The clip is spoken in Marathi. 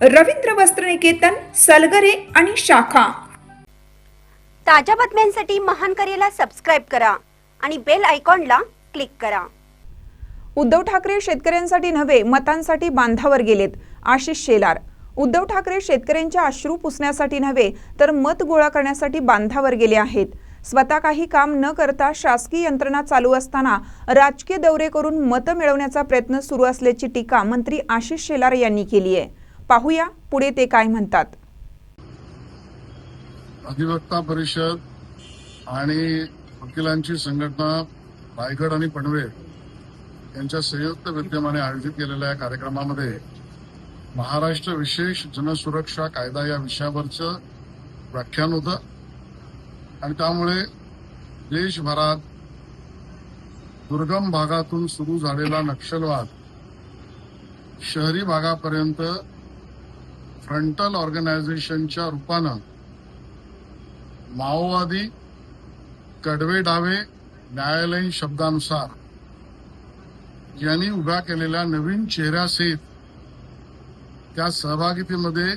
रवींद्र वस्त्रनिकेतन सलगरे आणि शाखा. ताज्या बातम्यांसाठी महान करेला सबस्क्राईब करा आणि बेल आयकॉनला क्लिक करा. उद्धव ठाकरे शेतकऱ्यांसाठी नव्हे मतांसाठी बांधावर गेलेत आशिष शेलार. उद्धव ठाकरे शेतकऱ्यांच्या अश्रू पुसण्यासाठी नव्हे तर मत गोळा करण्यासाठी बांधावर गेले आहेत. स्वतः काही काम न करता शासकीय यंत्रणा चालू असताना राजकीय दौरे करून मतं मिळवण्याचा प्रयत्न सुरू असल्याची टीका मंत्री आशिष शेलार यांनी केली आहे पाहूया पुढे ते काय म्हणतात. अधिवक्ता परिषद आणि वकिलांची संघटना रायगड आणि पनवेल यांच्या संयुक्त विद्यमाने आयोजित केलेल्या या कार्यक्रमामध्ये महाराष्ट्र विशेष जनसुरक्षा कायदा या विषयावरचं व्याख्यान होतं. आणि त्यामुळे देशभरात दुर्गम भागातून सुरू झालेला नक्षलवाद शहरी भागापर्यंत फ्रंटल ऑर्गनायझेशनच्या रूपानं माओवादी कडवे डावे न्यायालयीन शब्दानुसार यांनी उभ्या केलेल्या नवीन चेहऱ्यासहित त्या सहभागितीमध्ये